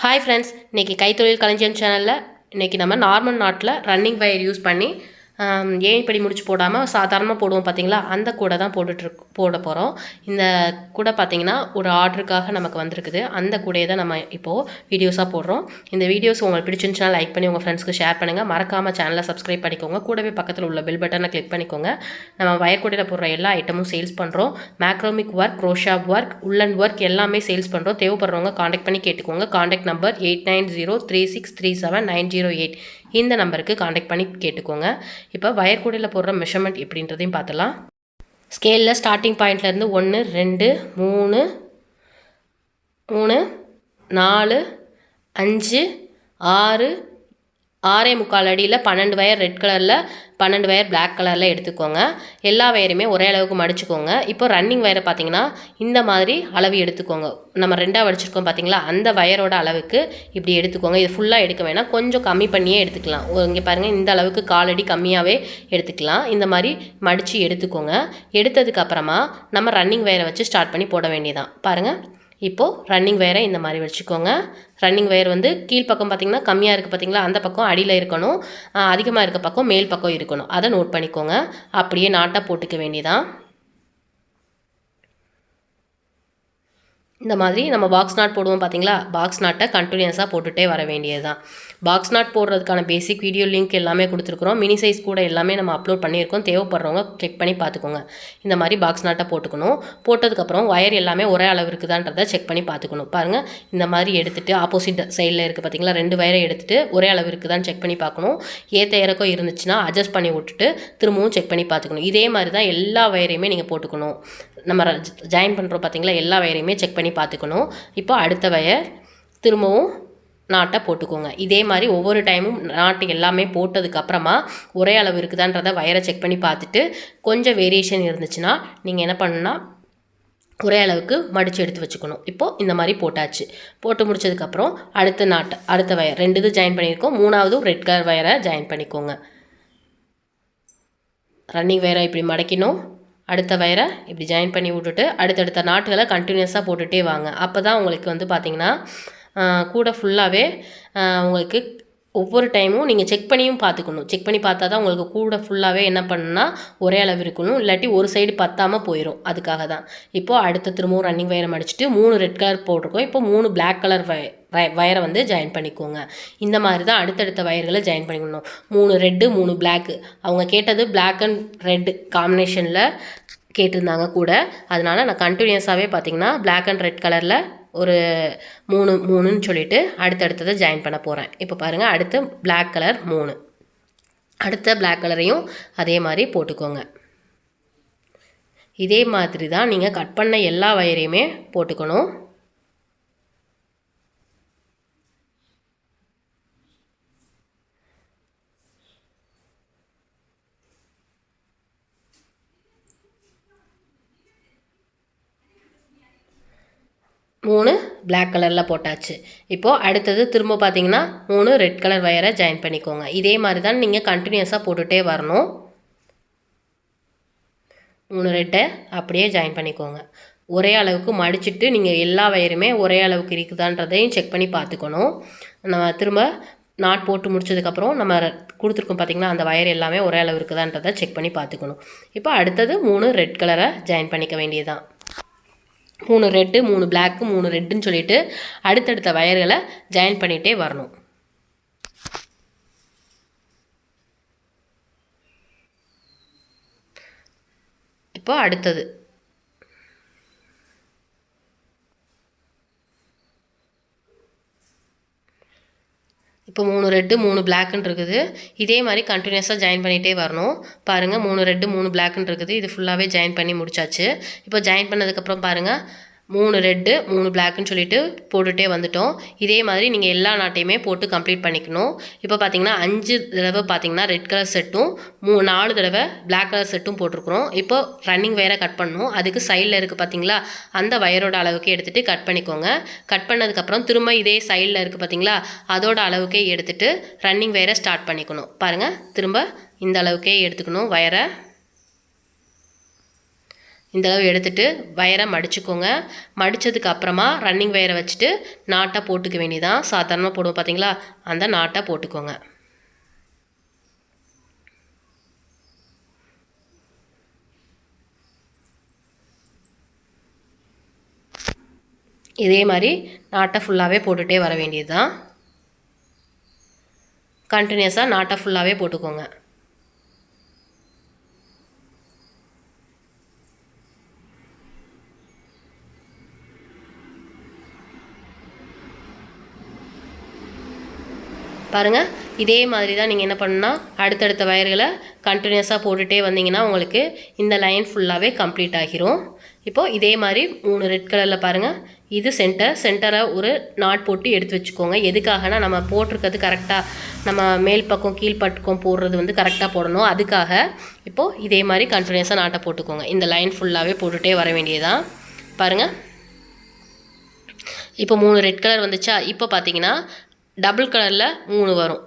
Hi friends இன்றைக்கி கைத்தொழில் களஞ்சியம் சேனலில் இன்றைக்கி நம்ம நார்மல் நாட்டில் ரன்னிங் வயர் யூஸ் பண்ணி ஏன் இப்படி படி முடிச்சு போடாமல் சாதாரணமாக போடுவோம் பார்த்தீங்களா அந்த கூடை தான் போட்டுட்ருக்கு போட போகிறோம் இந்த கூடை பார்த்தீங்கன்னா ஒரு ஆர்டருக்காக நமக்கு வந்திருக்குது. அந்த கூடையை தான் நம்ம இப்போது வீடியோஸாக போடுறோம். இந்த வீடியோஸ் உங்களுக்கு பிடிச்சிருந்துச்சுன்னா லைக் பண்ணி உங்கள் ஃப்ரெண்ட்ஸ்க்கு ஷேர் பண்ணுங்கள் மறக்காமல் சேனலை சப்ஸ்கிரைப் பண்ணிக்கோங்க. கூடவே பக்கத்தில் உள்ள பெல் பட்டனை கிளிக் பண்ணிக்கோங்க. நம்ம வயர் கூடையில் போடுற எல்லா ஐட்டமும் சேல்ஸ் பண்ணுறோம் மேக்ரோமிக் ஒர்க் ரோஷாப் ஒர்க் உள்ளன் ஒர்க் எல்லாமே சேல்ஸ் பண்ணுறோம் தேவைப்படுறவங்க காண்டாக்ட் பண்ணி கேட்டுக்கோங்க. Contact number eight nine zero three six three seven nine zero eight இந்த நம்பருக்கு காண்டாக்ட் பண்ணி கேட்டுக்கோங்க. இப்போ வயர் கூடையில் போடுற மெஷர்மெண்ட் எப்படின்றதையும் பார்த்துலாம் ஸ்கேலில் ஸ்டார்டிங் பாயிண்ட்லேருந்து ஒன்று ரெண்டு மூணு மூணு நாலு அஞ்சு ஆறு ஆறே முக்கால் அடியில் பன்னெண்டு வயர் ரெட் கலரில் பன்னெண்டு வயர் பிளாக் கலரில் எடுத்துக்கோங்க. எல்லா வயருமே ஒரே அளவுக்கு மடிச்சுக்கோங்க. இப்போ ரன்னிங் வயரை பார்த்தீங்கன்னா இந்த மாதிரி அளவு எடுத்துக்கோங்க. நம்ம ரெண்டாக வடிச்சிருக்கோம் பார்த்தீங்களா? அந்த வயரோட அளவுக்கு இப்படி எடுத்துக்கோங்க. இது ஃபுல்லாக எடுக்க வேணாம். கொஞ்சம் கம்மி பண்ணியே எடுத்துக்கலாம். இங்கே பாருங்கள் இந்த அளவுக்கு காலடி கம்மியாகவே எடுத்துக்கலாம். இந்த மாதிரி மடித்து எடுத்துக்கோங்க. எடுத்ததுக்கப்புறமா நம்ம ரன்னிங் வயரை வச்சு ஸ்டார்ட் பண்ணி போட வேண்டியதான் பாருங்கள் இப்போது ரன்னிங் வயரை இந்த மாதிரி வச்சுக்கோங்க. ரன்னிங் வயர் வந்து கீழ்ப்பக்கம் பார்த்திங்கன்னா கம்மியாக இருக்குது பார்த்தீங்களா அந்த பக்கம் அடியில் இருக்கணும். அதிகமாக இருக்க பக்கம் மேல் பக்கம் இருக்கணும். அதை நோட் பண்ணிக்கோங்க. அப்படியே நாட்டாக போட்டுக்க வேண்டியதான் இந்த மாதிரி நம்ம பாக்ஸ் நாட் போடுவோம் பார்த்தீங்களா பாக்ஸ் நாட்டை கண்டினியூஸாக போட்டுகிட்டே வர வேண்டியது தான் பாக்ஸ் நாட் போடுறதுக்கான பேசிக் வீடியோ லிங்க் எல்லாமே கொடுத்துருக்குறோம். மினி சைஸ் கூட எல்லாமே நம்ம அப்லோட் பண்ணியிருக்கோம். தேவைப்படுறவங்க கிளிக் பண்ணி பார்த்துக்கோங்க. இந்த மாதிரி பாக்ஸ் நாட்டை போட்டுக்கணும். போட்டதுக்கப்புறம் ஒயர் எல்லாமே ஒரே அளவு இருக்குதான்றதை செக் பண்ணி பார்த்துக்கணும். பாருங்கள் இந்த மாதிரி எடுத்துகிட்டு ஆப்போசிட் சைடில் இருக்குது பார்த்தீங்களா ரெண்டு வயரை எடுத்துகிட்டு ஒரே அளவு இருக்குதான்னு செக் பண்ணி பார்க்கணும். ஏற்ற இறக்கம் இருந்துச்சுன்னா அட்ஜஸ்ட் பண்ணி விட்டுட்டு திரும்பவும் செக் பண்ணி பார்த்துக்கணும். இதே மாதிரி தான் எல்லா வயரையுமே நீங்கள் போட்டுக்கணும். நம்ம ஜாயின் பண்ணுறோம் பார்த்தீங்களா எல்லா வயரையுமே செக் பண்ணி பார்த்துக்கணும். இப்போ அடுத்த வயர் திரும்பவும் நாட்டை போட்டுக்கோங்க. இதே மாதிரி ஒவ்வொரு டைமும் நாட்டு எல்லாமே போட்டதுக்கப்புறமா ஒரே அளவு இருக்குதான்றதை வயரை செக் பண்ணி பார்த்துட்டு கொஞ்சம் வேரியேஷன் இருந்துச்சுன்னா நீங்கள் என்ன பண்ணுன்னா ஒரே அளவுக்கு மடித்து எடுத்து வச்சுக்கணும். இப்போது இந்த மாதிரி போட்டாச்சு. போட்டு முடிச்சதுக்கப்புறம் அடுத்த நாட்டை அடுத்த வயர் ரெண்டு இது ஜாயின் பண்ணியிருக்கோம் மூணாவதும் ரெட் கலர் வயரை ஜாயின் பண்ணிக்கோங்க. ரன்னிங் வயரை இப்படி மடக்கணும் அடுத்த வயரை இப்படி ஜாயின் பண்ணி விட்டுட்டு அடுத்தடுத்த நாட்டுகளை கண்டினியூஸாக போட்டுகிட்டே வாங்க. அப்போ தான் உங்களுக்கு வந்து பார்த்திங்கன்னா கூட ஃபுல்லாகவே உங்களுக்கு ஒவ்வொரு டைமும் நீங்கள் செக் பண்ணியும் பார்த்துக்கணும் செக் பண்ணி பார்த்தா தான் உங்களுக்கு கூட ஃபுல்லாகவே என்ன பண்ணுன்னா ஒரே அளவு இருக்கணும். இல்லாட்டி ஒரு சைடு பத்தாமல் போயிடும் அதுக்காக தான். இப்போது அடுத்த திரும்பவும் ரன்னிங் வயரை அடிச்சுட்டு மூணு ரெட் கலர் போட்டிருக்கோம். இப்போ மூணு பிளாக் கலர் வய வயரை வந்து ஜாயின் பண்ணிக்கோங்க. இந்த மாதிரி தான் அடுத்தடுத்த வயர்களை ஜாயின் பண்ணிக்கணும். மூணு ரெட்டு மூணு பிளாக்கு அவங்க கேட்டது பிளாக் அண்ட் ரெட் காம்பினேஷனில் கேட்டிருந்தாங்க கூட. அதனால் நான் கண்டினியூஸாகவே பார்த்தீங்கன்னா பிளாக் அண்ட் ரெட் கலரில் ஒரு மூணு மூணுன்னு சொல்லிட்டு அடுத்தடுத்ததை ஜாயின் பண்ண போகிறேன் இப்போ பாருங்கள் அடுத்து பிளாக் கலர் மூணு. அடுத்த பிளாக் கலரையும் அதே மாதிரி போட்டுக்கோங்க. இதே மாதிரி தான் நீங்கள் கட் பண்ண எல்லா வயரையுமே போட்டுக்கணும். மூணு பிளாக் கலரில் போட்டாச்சு. இப்போது அடுத்தது திரும்ப பார்த்தீங்கன்னா மூணு ரெட் கலர் வயரை ஜாயின் பண்ணிக்கோங்க. இதே மாதிரி தான் நீங்கள் கண்டினியூஸாக போட்டுகிட்டே வரணும். மூணு ரெட்டை அப்படியே ஜாயின் பண்ணிக்கோங்க. ஒரே அளவுக்கு மடிச்சுட்டு நீங்கள் எல்லா வயருமே ஒரே அளவுக்கு இருக்குதான்றதையும் செக் பண்ணி பார்த்துக்கணும். நம்ம திரும்ப நாட் போட்டு முடிச்சதுக்கப்புறம் நம்ம கொடுத்துருக்கோம் பார்த்திங்கன்னா அந்த வயர் எல்லாமே ஒரே அளவு இருக்குதான்றதை செக் பண்ணி பார்த்துக்கணும். இப்போ அடுத்தது மூணு ரெட் கலரை ஜாயின் பண்ணிக்க வேண்டியதுதான். மூணு ரெட்டு மூணு பிளாக்கு மூணு ரெட்டுன்னு சொல்லிட்டு அடுத்தடுத்த வயர்களை ஜாயின் பண்ணிகிட்டே வரணும். இப்போ அடுத்தது. இப்போ மூணு ரெட்டு மூணு பிளாக்குன்னு இருக்குது. இதே மாதிரி கண்டினியூஸாக ஜாயின் பண்ணிகிட்டே வரணும். பாருங்கள் மூணு ரெட்டு மூணு பிளாக்குன்னு இருக்குது. இது ஃபுல்லாகவே ஜாயின் பண்ணி முடிச்சாச்சு. இப்போ ஜாயின் பண்ணதுக்கப்புறம் பாருங்கள் மூணு ரெட்டு மூணு பிளாக்குன்னு சொல்லிட்டு போட்டுகிட்டே வந்துட்டோம். இதே மாதிரி நீங்கள் எல்லா நாட்டையுமே போட்டு கம்ப்ளீட் பண்ணிக்கணும். இப்போ பார்த்தீங்கன்னா அஞ்சு தடவை பார்த்தீங்கன்னா ரெட் கலர் செட்டும் மூ நாலு தடவை பிளாக் கலர் செட்டும் போட்டிருக்குறோம். இப்போ ரன்னிங் வயரை கட் பண்ணணும். அதுக்கு சைடில் இருக்குது பார்த்தீங்களா அந்த வயரோட அளவுக்கு எடுத்துகிட்டு கட் பண்ணிக்கோங்க. கட் பண்ணதுக்கப்புறம் திரும்ப இதே சைடில் இருக்குது பார்த்தீங்களா அதோட அளவுக்கே எடுத்துகிட்டு ரன்னிங் வயரை ஸ்டார்ட் பண்ணிக்கணும். பாருங்கள் திரும்ப இந்த அளவுக்கே எடுத்துக்கணும் வயரை இந்த அளவு எடுத்துட்டு வயரை மடிச்சுக்கோங்க. மடித்ததுக்கு அப்புறமா ரன்னிங் வயரை வச்சுட்டு நாட்டை போட்டுக்க வேண்டியதான் சாதாரணமாக போடுவோம் பார்த்தீங்களா அந்த நாட்டை போட்டுக்கோங்க. இதே மாதிரி நாட்டை ஃபுல்லாகவே போட்டுகிட்டே வர வேண்டியது தான் கண்டினியூஸாக நாட்டை ஃபுல்லாகவே போட்டுக்கோங்க. பாருங்கள் இதே மாதிரி தான் நீங்கள் என்ன பண்ணுன்னா அடுத்தடுத்த வயர்களை கண்டினியூஸாக போட்டுகிட்டே வந்தீங்கன்னா உங்களுக்கு இந்த லைன் ஃபுல்லாகவே கம்ப்ளீட் ஆகிரும். இப்போது இதே மாதிரி மூணு ரெட் கலரில் பாருங்கள் இது சென்டர் சென்டரை ஒரு நாட் போட்டு எடுத்து வச்சுக்கோங்க. எதுக்காகனா நம்ம போட்டிருக்கிறது கரெக்டாக நம்ம மேல் பக்கம் கீழ்ப்பக்கம் போடுறது வந்து கரெக்டாக போடணும். அதுக்காக இப்போது இதே மாதிரி கண்டினியூஸாக நாட்டை போட்டுக்கோங்க. இந்த லைன் ஃபுல்லாகவே போட்டுகிட்டே வர வேண்டியதான் பாருங்கள் இப்போ மூணு ரெட் கலர் வந்துச்சா? இப்போ பார்த்தீங்கன்னா டபுள் கலரில் மூணு வரும்.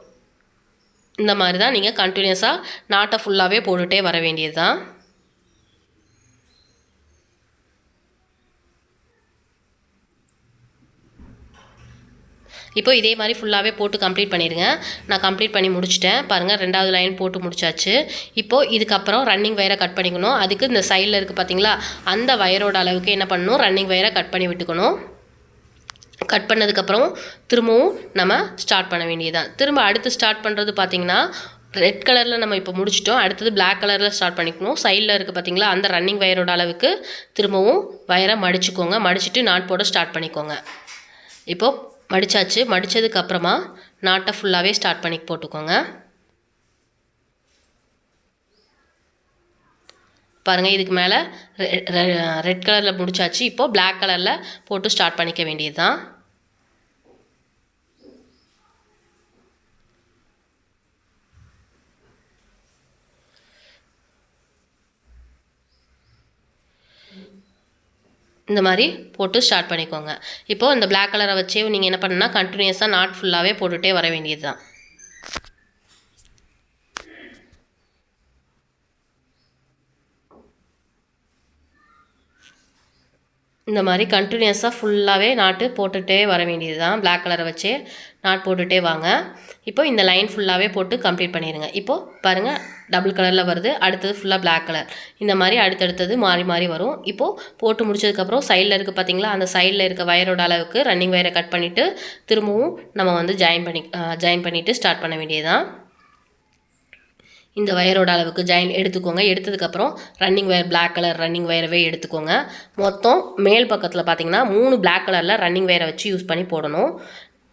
இந்த மாதிரி தான் நீங்கள் கண்டினியூஸாக நாட்டை ஃபுல்லாகவே போட்டுகிட்டே வர வேண்டியது தான் இப்போ இதே மாதிரி ஃபுல்லாகவே போட்டு கம்ப்ளீட் பண்ணிடுங்க. நான் கம்ப்ளீட் பண்ணி முடிச்சிட்டேன். பாருங்கள் ரெண்டாவது லைன் போட்டு முடிச்சாச்சு. இப்போது இதுக்கப்புறம் ரன்னிங் வயரை கட் பண்ணிக்கணும். அதுக்கு இந்த சைடில் இருக்குது பார்த்தீங்களா அந்த வயரோட அளவுக்கு என்ன பண்ணணும்? ரன்னிங் வயரை கட் பண்ணி விட்டுக்கணும். கட் பண்ணதுக்கப்புறம் திரும்பவும் நம்ம ஸ்டார்ட் பண்ண வேண்டியதுதான். திரும்ப அடுத்து ஸ்டார்ட் பண்ணுறது பார்த்திங்கன்னா ரெட் கலரில் நம்ம இப்போ முடிச்சிட்டோம். அடுத்தது பிளாக் கலரில் ஸ்டார்ட் பண்ணிக்கணும். சைடில் இருக்குது பார்த்தீங்களா அந்த ரன்னிங் வயரோட அளவுக்கு திரும்பவும் வயரை மடிச்சுக்கோங்க. மடிச்சுட்டு நாட் போட ஸ்டார்ட் பண்ணிக்கோங்க. இப்போது மடித்தாச்சு மடித்ததுக்கப்புறமா நாட்டை ஃபுல்லாகவே ஸ்டார்ட் பண்ணி போட்டுக்கோங்க. பாருங்கள் இதுக்கு மேலே ரெட் கலரில் முடிச்சாச்சு. இப்போது பிளாக் கலரில் போட்டு ஸ்டார்ட் பண்ணிக்க வேண்டியது தான் இந்த மாதிரி போட்டு ஸ்டார்ட் பண்ணிக்கோங்க. இப்போது இந்த பிளாக் கலரை வச்சே நீங்கள் என்ன பண்ணுன்னா கண்டினியூஸாக நாட் ஃபுல்லாகவே போட்டுகிட்டே வர வேண்டியது தான் இந்த மாதிரி கண்டினியூஸாக ஃபுல்லாகவே நாட்டு போட்டுகிட்டே வர வேண்டியது தான் பிளாக் கலரை வச்சே நாட் போட்டுகிட்டே வாங்க. இப்போ இந்த லைன் ஃபுல்லாகவே போட்டு கம்ப்ளீட் பண்ணிடுங்க இப்போது பாருங்கள் டபுள் கலரில் வருது. அடுத்தது ஃபுல்லாக பிளாக் கலர் இந்த மாதிரி அடுத்தடுத்தது மாறி மாறி வரும். இப்போது போட்டு முடிச்சதுக்கப்புறம் சைடில் இருக்குது பார்த்திங்களா அந்த சைடில் இருக்க வயரோட அளவுக்கு ரன்னிங் வயரை கட் பண்ணிவிட்டு திரும்பவும் நம்ம வந்து ஜாயின் பண்ணி ஜாயின் பண்ணிவிட்டு ஸ்டார்ட் பண்ண வேண்டியது தான் இந்த வயரோட அளவுக்கு ஜாயின் எடுத்துக்கோங்க. எடுத்ததுக்கப்புறம் running wire black colour running வயரவே எடுத்துக்கோங்க. மொத்தம் மேல் பக்கத்தில் பார்த்தீங்கன்னா மூணு பிளாக் கலரில் ரன்னிங் வயரை வச்சு யூஸ் பண்ணி போடணும்.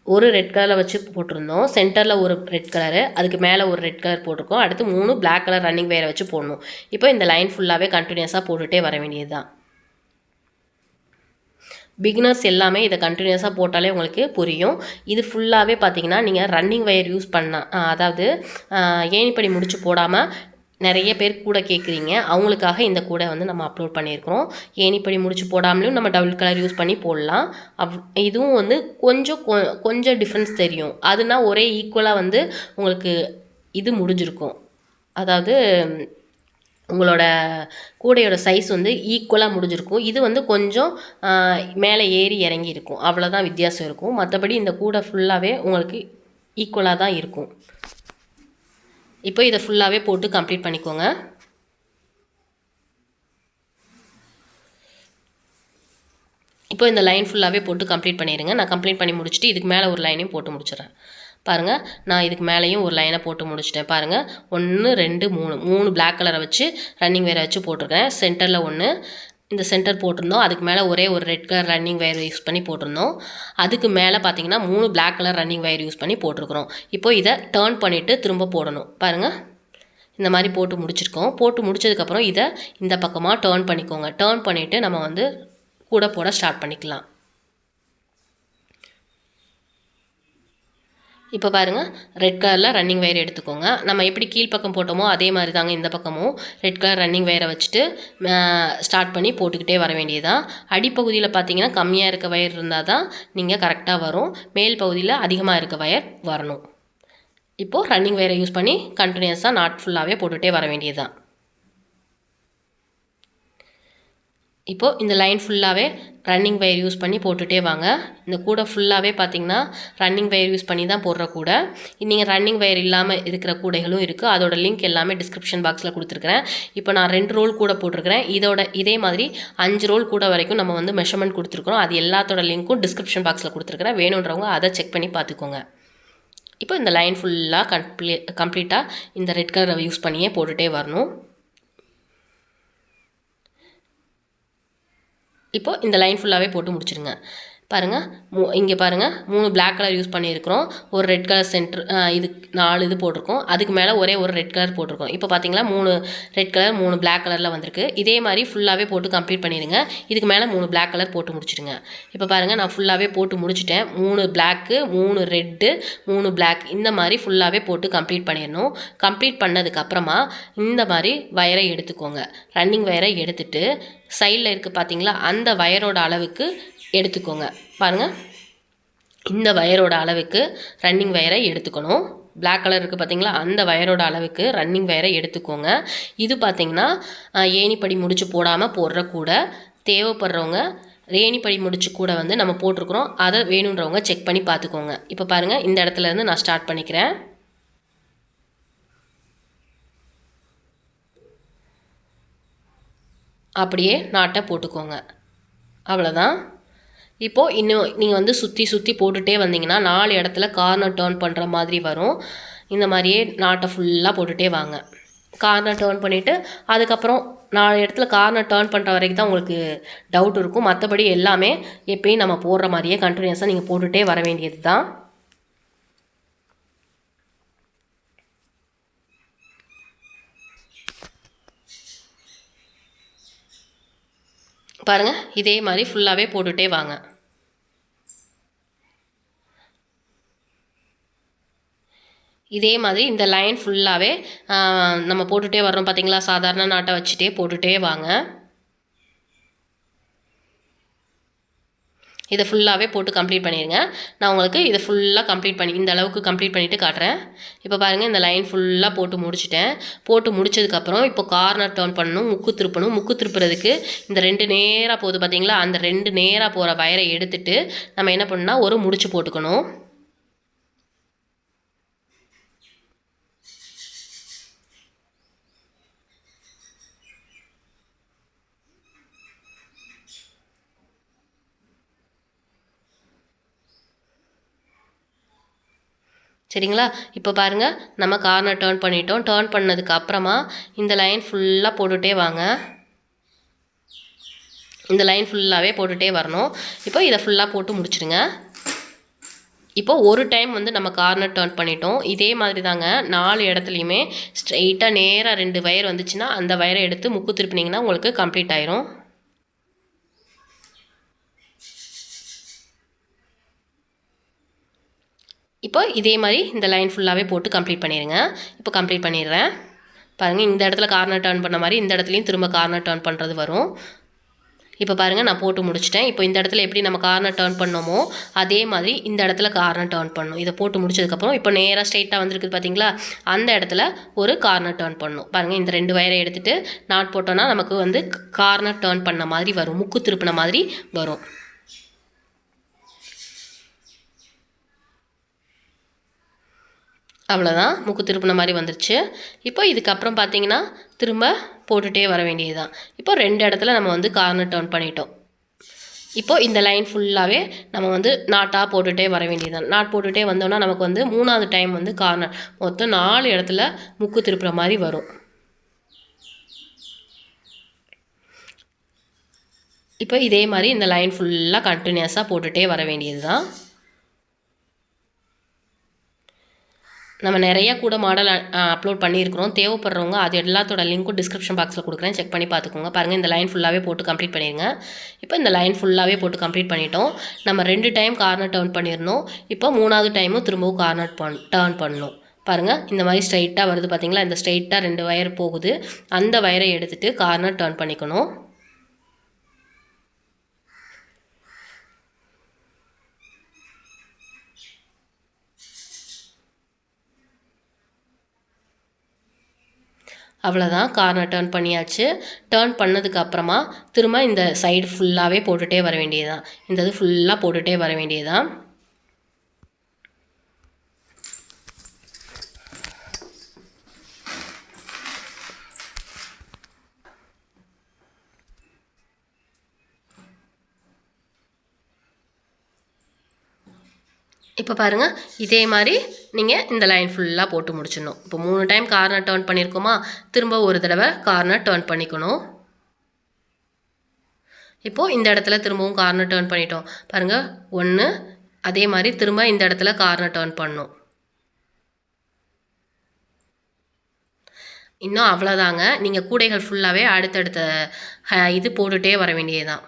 ஒரு ரெட் கலரில் வச்சு போட்டிருந்தோம். சென்டரில் ஒரு ரெட் கலரு அதுக்கு மேலே ஒரு ரெட் கலர் போட்டிருக்கோம். அடுத்து மூணு பிளாக் கலர் ரன்னிங் வேரை வச்சு போடணும். இப்போ இந்த லைன் ஃபுல்லாகவே கண்டினியூஸாக போட்டுகிட்டே வர வேண்டியது தான் பிகினர்ஸ் எல்லாமே இதை கண்டினியூஸாக போட்டாலே உங்களுக்கு புரியும். இது ஃபுல்லாகவே பார்த்தீங்கன்னா நீங்கள் ரன்னிங் வயர் யூஸ் பண்ணால் அதாவது ஏணிப்படி முடிச்சு போடாமல் நிறைய பேர் கூட கேட்குறீங்க அவங்களுக்காக இந்த கூடை வந்து நம்ம அப்லோட் பண்ணியிருக்கிறோம். ஏனிப்படி முடிச்சு போடாமலையும் நம்ம டபுள் கலர் யூஸ் பண்ணி போடலாம். அவ் இதுவும் வந்து கொஞ்சம் கொஞ்சம் டிஃப்ரென்ஸ் தெரியும். அதுனா ஒரே ஈக்குவலாக வந்து உங்களுக்கு இது முடிஞ்சிருக்கும். அதாவது உங்களோட கூடையோட சைஸ் வந்து ஈக்குவலாக முடிஞ்சிருக்கும். இது வந்து கொஞ்சம் மேலே ஏறி இறங்கி இருக்கும் அவ்வளோதான் வித்தியாசம் இருக்கும். மற்றபடி இந்த கூடை ஃபுல்லாகவே உங்களுக்கு ஈக்குவலாக தான் இருக்கும். இப்போ இதை ஃபுல்லாகவே போட்டு கம்ப்ளீட் பண்ணிக்கோங்க. இப்போ இந்த லைன் ஃபுல்லாகவே போட்டு கம்ப்ளீட் பண்ணிடுங்க நான் கம்ப்ளீட் பண்ணி முடிச்சுட்டு இதுக்கு மேலே ஒரு லைனையும் போட்டு முடிச்சிடறேன். பாருங்கள் நான் இதுக்கு மேலேயும் ஒரு லைனை போட்டு முடிச்சிட்டேன். பாருங்கள் ஒன்று ரெண்டு மூணு. மூணு பிளாக் கலரை வச்சு ரன்னிங் வேரை வச்சு போட்டிருக்கேன். சென்டரில் ஒன்று இந்த சென்டர் போட்டிருந்தோம். அதுக்கு மேலே ஒரே ஒரு red colour running wire use பண்ணி போட்டிருந்தோம். அதுக்கு மேலே பார்த்தீங்கன்னா மூணு black colour running wire use பண்ணி போட்டிருக்கிறோம். இப்போ இதை டேர்ன் பண்ணிவிட்டு திரும்ப போடணும். பாருங்கள் இந்த மாதிரி போட்டு முடிச்சிருக்கோம். போட்டு முடிச்சதுக்கப்புறம் இதை இந்த பக்கமாக டேர்ன் பண்ணிக்கோங்க. டேர்ன் பண்ணிவிட்டு நம்ம வந்து கூட போட ஸ்டார்ட் பண்ணிக்கலாம். இப்போ பாருங்கள் ரெட் கலரில் ரன்னிங் வயர் எடுத்துக்கோங்க. நம்ம எப்படி கீழ்ப்பக்கம் போட்டோமோ அதே மாதிரி தாங்க இந்த பக்கமும் ரெட் கலர் ரன்னிங் வயரை வச்சுட்டு ஸ்டார்ட் பண்ணி போட்டுக்கிட்டே வர வேண்டியதுதான். அடிப்பகுதியில் பார்த்தீங்கன்னா கம்மியாக இருக்க வயர் இருந்தால் தான் நீங்கள் கரெக்டாக வரும். மேல் பகுதியில் அதிகமாக இருக்க வயர் வரணும். இப்போது ரன்னிங் வயரை யூஸ் பண்ணி கண்டினியூஸாக நாட் ஃபுல்லாகவே போட்டுகிட்டே வர வேண்டியது தான் இப்போது இந்த லைன் ஃபுல்லாகவே ரன்னிங் வயர் யூஸ் பண்ணி போட்டுகிட்டே வாங்க. இந்த கூடை ஃபுல்லாகவே பார்த்திங்கன்னா ரன்னிங் வயர் யூஸ் பண்ணி தான் போடுற கூடை. நீங்கள் ரன்னிங் வயர் இல்லாமல் இருக்கிற கூடைகளும் இருக்குது அதோட லிங்க் எல்லாமே டிஸ்கிரிப்ஷன் பாக்ஸில் கொடுத்துருக்குறேன். இப்போ நான் ரெண்டு ரோல் கூட போட்டிருக்கிறேன். இதோட இதே மாதிரி அஞ்சு ரோல் கூட வரைக்கும் நம்ம வந்து மெஷர்மெண்ட் கொடுத்துருக்குறோம். அது எல்லாத்தோட லிங்க்கும் டிஸ்கிரிப்ஷன் பாக்ஸில் கொடுத்துருக்குறேன். வேணுன்றவங்க அதை செக் பண்ணி பார்த்துக்கோங்க இப்போ இந்த லைன் ஃபுல்லாக கம்ப்ளீ கம்ப்ளீட்டாக இந்த ரெட் கலரை யூஸ் பண்ணியே போட்டுகிட்டே வரணும். இப்போது இந்த லைன் ஃபுல்லாகவே போட்டு முடிச்சிருங்க. பாருங்கள் மூ இங்கே பாருங்கள் மூணு பிளாக் கலர் யூஸ் பண்ணியிருக்கிறோம். ஒரு ரெட் கலர் சென்ட்ரு இது நாலு இது போட்டிருக்கோம். அதுக்கு மேலே ஒரே ஒரு ரெட் கலர் போட்டிருக்கோம். இப்போ பார்த்தீங்களா மூணு ரெட் கலர் மூணு பிளாக் கலரில் வந்திருக்கு. இதே மாதிரி ஃபுல்லாகவே போட்டு கம்ப்ளீட் பண்ணிடுங்க. இதுக்கு மேலே மூணு பிளாக் கலர் போட்டு முடிச்சுடுங்க. இப்போ பாருங்கள் நான் ஃபுல்லாகவே போட்டு முடிச்சிட்டேன். மூணு பிளாக்கு மூணு ரெட்டு மூணு பிளாக் இந்த மாதிரி ஃபுல்லாகவே போட்டு கம்ப்ளீட் பண்ணிடணும். கம்ப்ளீட் பண்ணதுக்கப்புறமா இந்த மாதிரி வயரை எடுத்துக்கோங்க. ரன்னிங் வயரை எடுத்துட்டு சைடில் இருக்குது பார்த்தீங்களா அந்த வயரோட அளவுக்கு எடுத்துக்கோங்க. பாருங்கள் இந்த வயரோட அளவுக்கு ரன்னிங் வயரை எடுத்துக்கணும். பிளாக் கலர் இருக்குது பார்த்தீங்களா அந்த வயரோட அளவுக்கு ரன்னிங் வயரை எடுத்துக்கோங்க. இது பார்த்தீங்கன்னா ஏணிப்படி முடிச்சு போடாமல் போடுற கூட தேவைப்படுறவங்க ரேணிப்படி முடிச்சு கூட வந்து நம்ம போட்டிருக்கிறோம். அதை வேணுன்றவங்க செக் பண்ணி பார்த்துக்கோங்க. இப்போ பாருங்கள் இந்த இடத்துல இருந்து நான் ஸ்டார்ட் பண்ணிக்கிறேன். அப்படியே நாட்டை போட்டுக்கோங்க. அவ்வளோதான் இப்போது இன்னும் நீங்கள் வந்து சுற்றி சுற்றி போட்டுகிட்டே வந்தீங்கன்னா நாலு இடத்துல கார்னர் டேர்ன் பண்ணுற மாதிரி வரும். இந்த மாதிரியே நாட்டை ஃபுல்லாக போட்டுகிட்டே வாங்க. கார்னர் டேர்ன் பண்ணிவிட்டு அதுக்கப்புறம் நாலு இடத்துல கார்னர் டேர்ன் பண்ணுற வரைக்கும் தான் உங்களுக்கு டவுட் இருக்கும். மற்றபடி எல்லாமே எப்பயும் நம்ம போடுற மாதிரியே கண்டினியூஸாக நீங்கள் போட்டுகிட்டே வர வேண்டியது தான் பாருங்கள் இதே மாதிரி ஃபுல்லாகவே போட்டுகிட்டே வாங்க. இதே மாதிரி இந்த லைன் ஃபுல்லாகவே நம்ம போட்டுகிட்டே வர்றோம் பார்த்தீங்களா சாதாரண நாட்டை வச்சுட்டே போட்டுகிட்டே வாங்க. இதை ஃபுல்லாகவே போட்டு கம்ப்ளீட் பண்ணிடுங்க நான் உங்களுக்கு இதை ஃபுல்லாக கம்ப்ளீட் பண்ணி இந்த அளவுக்கு கம்ப்ளீட் பண்ணிவிட்டு காட்டுறேன். இப்போ பாருங்கள் இந்த லைன் ஃபுல்லாக போட்டு முடிச்சிட்டேன். போட்டு முடிச்சதுக்கப்புறம் இப்போ கார்னர் டர்ன் பண்ணணும் முக்கு திருப்பணும். முக்கு திருப்புறதுக்கு இந்த ரெண்டு நேராக போகுது பார்த்தீங்களா அந்த ரெண்டு நேராக போகிற வயரை எடுத்துகிட்டு நம்ம என்ன பண்ணால் ஒரு முடிச்சு போட்டுக்கணும். சரிங்களா? இப்போ பாருங்கள் நம்ம கார்னர் டேர்ன் பண்ணிட்டோம். டேர்ன் பண்ணதுக்கு அப்புறமா இந்த லைன் ஃபுல்லாக போட்டுகிட்டே வாங்க. இந்த லைன் ஃபுல்லாகவே போட்டுகிட்டே வரணும். இப்போ இதை ஃபுல்லாக போட்டு முடிச்சிடுங்க. இப்போ ஒரு டைம் வந்து நம்ம கார்னர் டேர்ன் பண்ணிட்டோம். இதே மாதிரி தாங்க நாலு இடத்துலையுமே ஸ்ட்ரெயிட்டாக நேராக ரெண்டு வயர் வந்துச்சுன்னா அந்த வயரை எடுத்து முக்கு திருப்பினீங்கன்னா உங்களுக்கு கம்ப்ளீட் ஆயிரும். இப்போ இதே மாதிரி இந்த லைன் ஃபுல்லாகவே போட்டு கம்ப்ளீட் பண்ணிடுங்க இப்போ கம்ப்ளீட் பண்ணிடுறேன். பாருங்கள் இந்த இடத்துல கார்னர் டர்ன் பண்ண மாதிரி இந்த இடத்துலையும் திரும்ப கார்னர் டர்ன் பண்ணுறது வரும். இப்போ பாருங்கள் நான் போட்டு முடிச்சிட்டேன். இப்போ இந்த இடத்துல எப்படி நம்ம கார்னர் டேர்ன் பண்ணோமோ அதே மாதிரி இந்த இடத்துல கார்னர் டேர்ன் பண்ணணும் இதை போட்டு முடிச்சதுக்கப்புறம் இப்போ நேராக ஸ்ட்ரைட்டாக வந்திருக்குது பார்த்தீங்களா அந்த இடத்துல ஒரு கார்னர் டேர்ன் பண்ணணும் பாருங்கள் இந்த ரெண்டு வயரை எடுத்துகிட்டு நாட் போட்டோன்னா நமக்கு வந்து கார்னர் டேர்ன் பண்ண மாதிரி வரும். முக்கு திருப்பின மாதிரி வரும். அவ்வளோதான் முக்கு திருப்பின மாதிரி வந்துருச்சு. இப்போ இதுக்கப்புறம் பார்த்தீங்கன்னா திரும்ப போட்டுகிட்டே வர வேண்டியது தான் இப்போ ரெண்டு இடத்துல நம்ம வந்து கார்னர் டர்ன் பண்ணிட்டோம். இப்போ இந்த லைன் ஃபுல்லாகவே நம்ம வந்து நாட்டாக போட்டுகிட்டே வர வேண்டியது தான் நாட் போட்டுகிட்டே வந்தோம்னா நமக்கு வந்து மூணாவது டைம் வந்து கார்னர் மொத்தம் நாலு இடத்துல முக்கு திருப்புற மாதிரி வரும். இப்போ இதே மாதிரி இந்த லைன் ஃபுல்லாக கண்டினியூஸாக போட்டுகிட்டே வர வேண்டியது தான் நம்ம நிறைய கூட மாடல் அப்லோட் பண்ணியிருக்கிறோம். தேவைப்படுறவங்க அது எல்லாத்தோட லிங்க்கும் டிஸ்கிரிப்ஷன் பாக்ஸில் கொடுக்குறேன். செக் பண்ணி பார்த்துக்கோங்க. பாருங்கள் இந்த லைன் ஃபுல்லாகவே போட்டு கம்ப்ளீட் பண்ணிடுங்க இப்போ இந்த லைன் ஃபுல்லாகவே போட்டு கம்ப்ளீட் பண்ணிட்டோம். நம்ம ரெண்டு டைம் கார்னர் டர்ன் பண்ணியிருந்தோம் இப்போ மூணாவது டைமும் திரும்பவும் கார்னர் பண் டர்ன் பண்ணணும். பாருங்கள் இந்த மாதிரி ஸ்ட்ரைட்டாக வருது பார்த்தீங்களா இந்த ஸ்ட்ரைட்டாக ரெண்டு வயர் போகுது. அந்த வயரை எடுத்துகிட்டு கார்னர் டர்ன் பண்ணிக்கணும். அவ்வளோதான் கார்னர் டேர்ன் பண்ணியாச்சு. டேர்ன் பண்ணதுக்கப்புறமா திரும்ப இந்த சைடு ஃபுல்லாகவே போட்டுகிட்டே வர வேண்டியதுதான். இந்த இது ஃபுல்லாக போட்டுகிட்டே வர வேண்டியதுதான். இப்போ பாருங்கள் இதே மாதிரி நீங்கள் இந்த லைன் ஃபுல்லாக போட்டு முடிச்சிடணும். இப்போ மூணு டைம் கார்னர் டேர்ன் பண்ணியிருக்கோமா திரும்ப ஒரு தடவை கார்னர் டேர்ன் பண்ணிக்கணும். இப்போது இந்த இடத்துல திரும்பவும் கார்னர் டேர்ன் பண்ணிட்டோம். பாருங்கள் ஒன்று அதே மாதிரி திரும்ப இந்த இடத்துல கார்னர் டேர்ன் பண்ணும் இன்னும் அவ்வளோதாங்க நீங்கள் கூடைகள் ஃபுல்லாகவே அடுத்தடுத்த இது போட்டுகிட்டே வர வேண்டியதுதான்.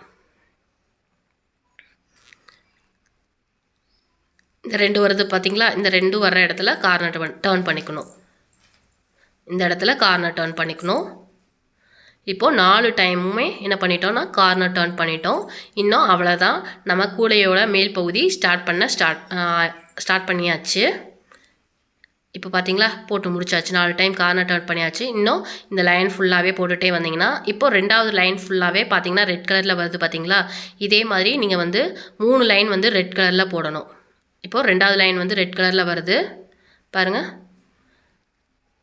இந்த ரெண்டு வருது பார்த்தீங்களா இந்த ரெண்டு வர்ற இடத்துல கார்னர் டேர்ன் பண்ணிக்கணும். இந்த இடத்துல கார்னர் டேர்ன் பண்ணிக்கணும். இப்போது நாலு டைமுமே என்ன பண்ணிட்டோம்னா கார்னர் டேர்ன் பண்ணிட்டோம். இன்னும் அவ்வளோதான் நம்ம கூடையோட மேல் பகுதி ஸ்டார்ட் பண்ண ஸ்டார்ட் ஸ்டார்ட் பண்ணியாச்சு. இப்போ பார்த்தீங்களா போட்டு முடிச்சாச்சு. நாலு டைம் கார்னர் டர்ன் பண்ணியாச்சு. இன்னும் இந்த லைன் ஃபுல்லாகவே போட்டுகிட்டே வந்தீங்கன்னா இப்போ ரெண்டாவது லைன் ஃபுல்லாகவே பார்த்தீங்கன்னா ரெட் கலரில் வருது பார்த்தீங்களா இதே மாதிரி நீங்கள் வந்து மூணு லைன் வந்து ரெட் கலரில் போடணும். இப்போது ரெண்டாவது லைன் வந்து ரெட் கலரில் வருது. பாருங்கள்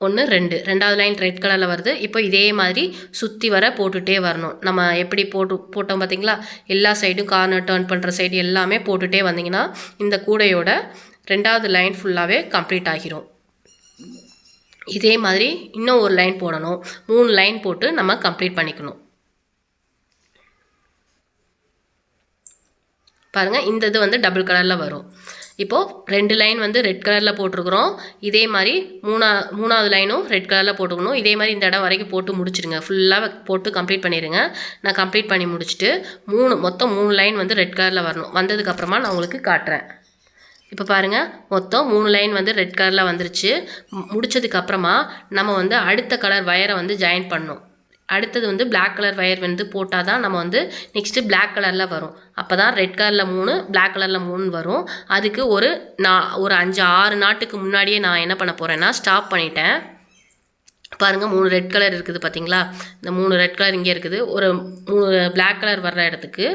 ஒன்று ரெண்டு. ரெண்டாவது லைன் ரெட் கலரில் வருது. இப்போ இதே மாதிரி சுற்றி வர போட்டுகிட்டே வரணும். நம்ம எப்படி போட்டு போட்டோம் பார்த்தீங்களா எல்லா சைடும் கார்னர் டர்ன் பண்ணுற சைடு எல்லாமே போட்டுகிட்டே வந்தீங்கன்னா இந்த கூடையோட ரெண்டாவது லைன் ஃபுல்லாகவே கம்ப்ளீட் ஆகிரும். இதே மாதிரி இன்னும் ஒரு லைன் போடணும். மூணு லைன் போட்டு நம்ம கம்ப்ளீட் பண்ணிக்கணும். பாருங்கள் இந்த இது வந்து டபுள் கலரில் வரும். இப்போது ரெண்டு லைன் வந்து ரெட் கலரில் போட்டிருக்கிறோம். இதே மாதிரி மூணா மூணாவது லைனும் ரெட் கலரில் போட்டுக்கணும். இதே மாதிரி இந்த இடம் வரைக்கும் போட்டு முடிச்சிடுங்க ஃபுல்லாக போட்டு கம்ப்ளீட் பண்ணிடுங்க நான் கம்ப்ளீட் பண்ணி முடிச்சுட்டு மூணு மொத்தம் மூணு லைன் வந்து ரெட் கலரில் வரணும். வந்ததுக்கப்புறமா நான் உங்களுக்கு காட்டுறேன். இப்போ பாருங்கள் மொத்தம் மூணு லைன் வந்து ரெட் கலரில் வந்துருச்சு. முடித்ததுக்கப்புறமா முடிச்சதுக்கப்புறமா நம்ம வந்து அடுத்த கலர் வயரை வந்து ஜாயின் பண்ணணும். அடுத்தது வந்து பிளாக் கலர் வயர் வந்து போட்டால் தான் நம்ம வந்து நெக்ஸ்ட்டு பிளாக் கலரில் வரும். அப்போ தான் ரெட் கலரில் மூணு பிளாக் கலரில் மூணு வரும். அதுக்கு ஒரு நான் ஒரு அஞ்சு ஆறு நாட்டுக்கு முன்னாடியே நான் என்ன பண்ண போகிறேன்னா ஸ்டாப் பண்ணிட்டேன். பாருங்கள் மூணு ரெட் கலர் இருக்குது பார்த்தீங்களா இந்த மூணு ரெட் கலர் இங்கே இருக்குது. ஒரு மூணு பிளாக் கலர் வர்ற இடத்துக்கு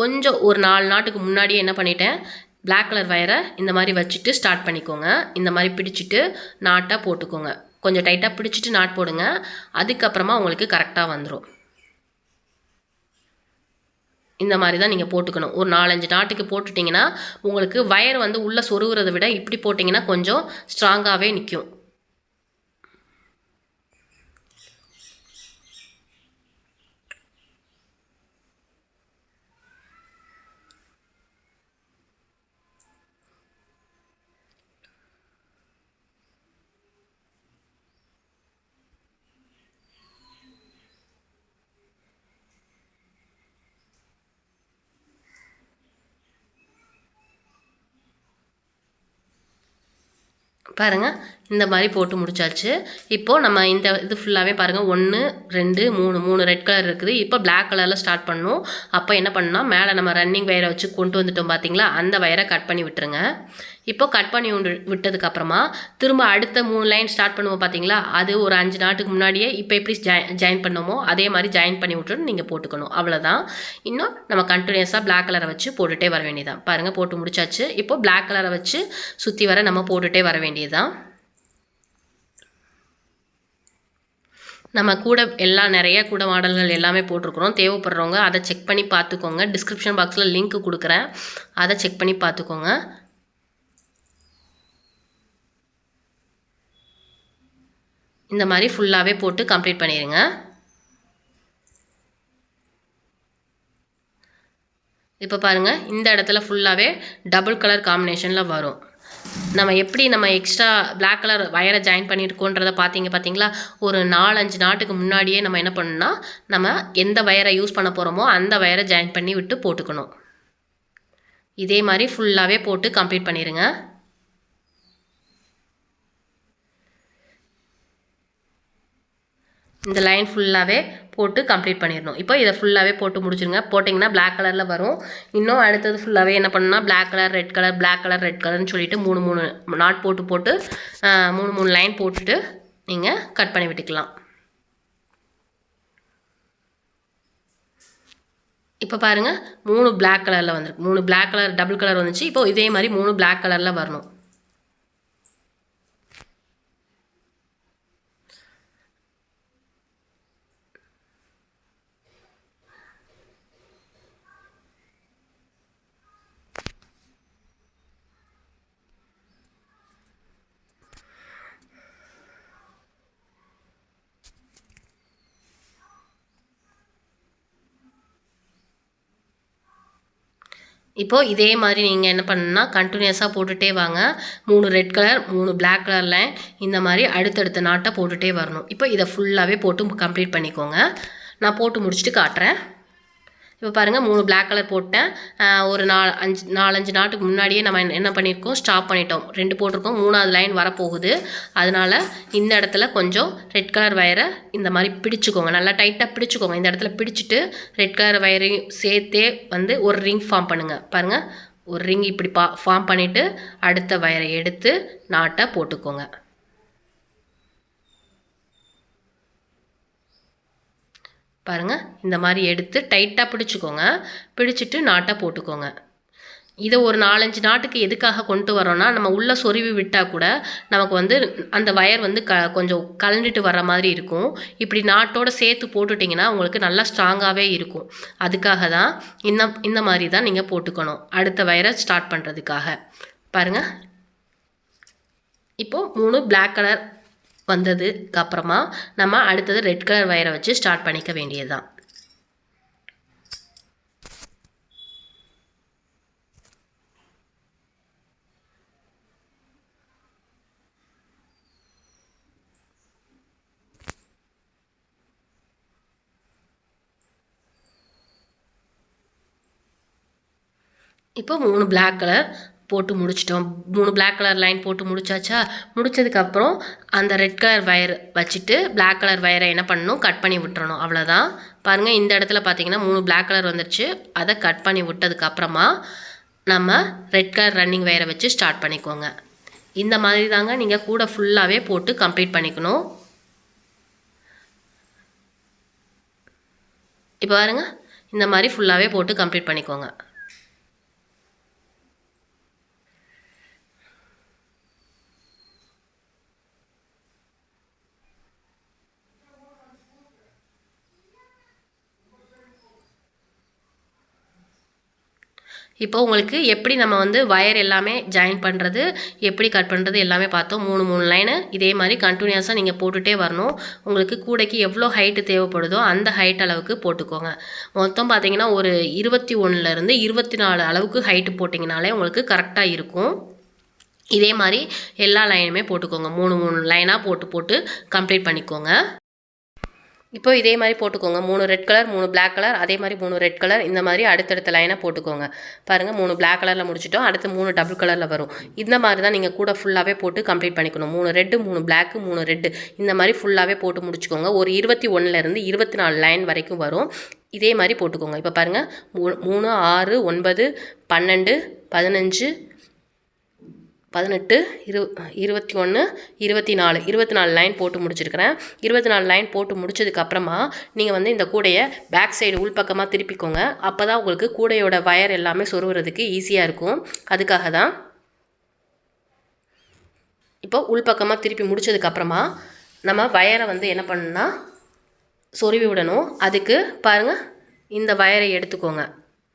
கொஞ்சம் ஒரு நாலு நாட்டுக்கு முன்னாடியே என்ன பண்ணிட்டேன்? பிளாக் கலர் வயரை இந்த மாதிரி வச்சுட்டு ஸ்டார்ட் பண்ணிக்கோங்க. இந்த மாதிரி பிடிச்சிட்டு நாட்டாக போட்டுக்கோங்க. கொஞ்சம் டைட்டாக பிடிச்சிட்டு நாட் போடுங்க. அதுக்கப்புறமா உங்களுக்கு கரெக்டாக வந்துடும் இந்த மாதிரி தான் நீங்கள் போட்டுக்கணும். ஒரு நாலஞ்சு நாட்டுக்கு போட்டுட்டிங்கன்னா உங்களுக்கு வயர் வந்து உள்ளே சொருகிறத விட இப்படி போட்டிங்கன்னா கொஞ்சம் ஸ்ட்ராங்காகவே நிற்கும் பாருங்கள் இந்த மாதிரி போட்டு முடிச்சாச்சு. இப்போது நம்ம இந்த இது ஃபுல்லாகவே பாருங்கள் ஒன்று ரெண்டு மூணு. மூணு ரெட் கலர் இருக்குது. இப்போ பிளாக் கலரில் ஸ்டார்ட் பண்ணணும் அப்போ என்ன பண்ணால் மேலே நம்ம ரன்னிங் வயரை வச்சு கொண்டு வந்துட்டோம் பார்த்தீங்களா அந்த வயரை கட் பண்ணி விட்டுருங்க. இப்போ கட் பண்ணி விட்டு விட்டதுக்கப்புறமா திரும்ப அடுத்த மூணு லைன் ஸ்டார்ட் பண்ணுவோம் பார்த்தீங்களா அது ஒரு அஞ்சு நாட்டுக்கு முன்னாடியே இப்போ எப்படி ஜாயின் பண்ணோமோ அதே மாதிரி ஜாயின் பண்ணி விட்டுட்டு நீங்கள் போட்டுக்கணும். அவ்வளோதான் இன்னும் நம்ம கண்டினியூஸாக பிளாக் கலரை வச்சு போட்டுகிட்டே வர வேண்டியதான் பாருங்கள் போட்டு முடிச்சாச்சு. இப்போ பிளாக் கலரை வச்சு சுற்றி வர நம்ம போட்டுகிட்டே வர வேண்டியதுதான். நம்ம கூட எல்லாம் நிறைய கூட மாடல்கள் எல்லாமே போட்டிருக்கிறோம். தேவைப்படுறவங்க அதை செக் பண்ணி பார்த்துக்கோங்க. டிஸ்கிரிப்ஷன் பாக்ஸில் லிங்க் கொடுக்குறேன். அதை செக் பண்ணி பார்த்துக்கோங்க. இந்த மாதிரி ஃபுல்லாகவே போட்டு கம்ப்ளீட் பண்ணிடுங்க இப்போ பாருங்கள் இந்த இடத்துல ஃபுல்லாகவே டபுள் கலர் காம்பினேஷனில் வரும். நம்ம எப்படி நம்ம எக்ஸ்ட்ரா பிளாக் கலர் வயரை ஜாயின் பண்ணியிருக்கோன்றதை பார்த்தீங்க பார்த்தீங்களா? ஒரு நாலஞ்சு நாட்டுக்கு முன்னாடியே நம்ம என்ன பண்ணணும்னா நம்ம எந்த வயரை யூஸ் பண்ண போகிறோமோ அந்த வயரை ஜாயின் பண்ணி விட்டு போட்டுக்கணும். இதே மாதிரி ஃபுல்லாகவே போட்டு கம்ப்ளீட் பண்ணிடுங்க இந்த லைன் ஃபுல்லாகவே போட்டு கம்ப்ளீட் பண்ணிடணும். இப்போ இதை ஃபுல்லாகவே போட்டு முடிச்சுருங்க. போட்டிங்கன்னா பிளாக் கலரில் வரும். இன்னும் அடுத்தது ஃபுல்லாகவே என்ன பண்ணால் black colour red colour black colour red கலர்னு சொல்லிட்டு மூணு மூணு நாட் போட்டு போட்டு மூணு மூணு லைன் போட்டுட்டு நீங்கள் கட் பண்ணி விட்டுக்கலாம். இப்போ பாருங்கள் மூணு பிளாக் கலரில் வந்திருக்கு. மூணு பிளாக் கலர் டபுள் கலர் வந்துச்சு. இப்போ இதே மாதிரி மூணு பிளாக் கலரில் வரணும். இப்போது இதே மாதிரி நீங்கள் என்ன பண்ணுன்னா கண்டினியூஸாக போட்டுகிட்டே வாங்க. மூணு ரெட் கலர் மூணு பிளாக் கலரில் இந்த மாதிரி அடுத்தடுத்த நாட்டை போட்டுகிட்டே வரணும். இப்போ இதை ஃபுல்லாகவே போட்டு கம்ப்ளீட் பண்ணிக்கோங்க. நான் போட்டு முடிச்சுட்டு காட்டுறேன். இப்போ பாருங்கள் மூணு பிளாக் கலர் போட்டேன். ஒரு நாலு அஞ்சு நாலஞ்சு நாட்டுக்கு முன்னாடியே நம்ம என்ன- என்ன பண்ணியிருக்கோம் ஸ்டாப் பண்ணிட்டோம். ரெண்டு போட்டிருக்கோம். மூணாவது லைன் வரப்போகுது. அதனால் இந்த இடத்துல கொஞ்சம் ரெட் கலர் வயரை இந்த மாதிரி பிடிச்சிக்கோங்க. நல்லா டைட்டாக பிடிச்சிக்கோங்க. இந்த இடத்துல பிடிச்சிட்டு ரெட் கலர் வயரையும் சேர்த்தே வந்து ஒரு ரிங் ஃபார்ம் பண்ணுங்கள் பாருங்கள் ஒரு ரிங் இப்படி பா ஃபார்ம் பண்ணிவிட்டு அடுத்த வயரை எடுத்து நாட்டை போட்டுக்கோங்க. பாருங்கள் இந்த மாதிரி எடுத்து டைட்டாக பிடிச்சிக்கோங்க. பிடிச்சிட்டு நாட்டை போட்டுக்கோங்க. இதை ஒரு நாலஞ்சு நாட்டுக்கு எதுக்காக கொண்டு வரோன்னா நம்ம உள்ளே சொருவி விட்டால் கூட நமக்கு வந்து அந்த வயர் வந்து க கொஞ்சம் கலந்துட்டு வர்ற மாதிரி இருக்கும். இப்படி நாட்டோட சேர்த்து போட்டுட்டிங்கன்னா உங்களுக்கு நல்லா ஸ்ட்ராங்காகவே இருக்கும். அதுக்காக தான் இந்த இந்த மாதிரி தான் நீங்கள் போட்டுக்கணும். அடுத்த வயரை ஸ்டார்ட் பண்ணுறதுக்காக பாருங்கள் இப்போது மூணு பிளாக் கலர் வந்ததுக்கு அப்புறமா நம்ம அடுத்தது ரெட் கலர் வயரை வச்சு ஸ்டார்ட் பண்ணிக்க வேண்டியது தான் இப்போ மூணு பிளாக் கலர் போட்டு முடிச்சிட்டோம். மூணு பிளாக் கலர் லைன் போட்டு முடிச்சாச்சா? முடிச்சதுக்கப்புறம் அந்த ரெட் கலர் வயர் வச்சுட்டு பிளாக் கலர் வயரை என்ன பண்ணணும்? கட் பண்ணி விட்டுறணும். அவ்வளோதான் பாருங்கள் இந்த இடத்துல பார்த்தீங்கன்னா மூணு பிளாக் கலர் வந்துருச்சு. அதை கட் பண்ணி விட்டதுக்கப்புறமா நம்ம ரெட் கலர் ரன்னிங் வயரை வச்சு ஸ்டார்ட் பண்ணிக்கோங்க. இந்த மாதிரி தாங்க நீங்கள் கூட ஃபுல்லாகவே போட்டு கம்ப்ளீட் பண்ணிக்கணும். இப்போ பாருங்க இந்த மாதிரி ஃபுல்லாகவே போட்டு கம்ப்ளீட் பண்ணிக்கோங்க. இப்போ உங்களுக்கு எப்படி நம்ம வந்து வயர் எல்லாமே ஜாயின் பண்ணுறது எப்படி கட் பண்ணுறது எல்லாமே பார்த்தோம். மூணு மூணு லைனு இதே மாதிரி கண்டினியூஸாக நீங்கள் போட்டுகிட்டே வரணும். உங்களுக்கு கூடைக்கு எவ்வளோ ஹைட்டு தேவைப்படுதோ அந்த ஹைட் அளவுக்கு போட்டுக்கோங்க. மொத்தம் பார்த்தீங்கன்னா ஒரு இருபத்தி ஒன்றுலேருந்து இருபத்தி நாலு அளவுக்கு ஹைட்டு போட்டிங்கனாலே உங்களுக்கு கரெக்டாக இருக்கும். இதே மாதிரி எல்லா லைனுமே போட்டுக்கோங்க. மூணு மூணு லைனாக போட்டு போட்டு கம்ப்ளீட் பண்ணிக்கோங்க. இப்போ இதே மாதிரி போட்டுக்கோங்க. மூணு ரெட் கலர் மூணு பிளாக் கலர் அதே மாதிரி மூணு ரெட் கலர் இந்த மாதிரி அடுத்தடுத்த லைனாக போட்டுக்கோங்க. பாருங்கள் மூணு பிளாக் கலரில் முடிச்சிட்டோம். அடுத்து மூணு டபுள் கலரில் வரும். இந்த மாதிரி தான் நீங்கள் கூட ஃபுல்லாகவே போட்டு கம்ப்ளீட் பண்ணிக்கணும். மூணு ரெட்டு மூணு Black மூணு ரெட்டு இந்த மாதிரி ஃபுல்லாகவே போட்டு முடிச்சுக்கோங்க. ஒரு இருபத்தி ஒன்றுலேருந்து இருபத்தி நாலு லைன் வரைக்கும் வரும். இதே மாதிரி போட்டுக்கோங்க. இப்போ பாருங்கள் மூ மூணு ஆறு ஒன்பது பன்னெண்டு பதினஞ்சு பதினெட்டு இரு இருபத்தி ஒன்று இருபத்தி நாலு. இருபத்தி நாலு லைன் போட்டு முடிச்சிருக்கிறேன். இருபத்தி நாலு லைன் போட்டு முடிச்சதுக்கப்புறமா நீங்கள் வந்து இந்த கூடையை பேக் சைடு உள்பக்கமாக திருப்பிக்கோங்க. அப்போ தான் உங்களுக்கு கூடையோட வயர் எல்லாமே சொருகிறதுக்கு ஈஸியாக இருக்கும். அதுக்காக தான் இப்போ உள்பக்கமாக திருப்பி முடிச்சதுக்கப்புறமா நம்ம வயரை வந்து என்ன பண்ணணும்னா சொருவி விடணும். அதுக்கு பாருங்கள் இந்த வயரை எடுத்துக்கோங்க.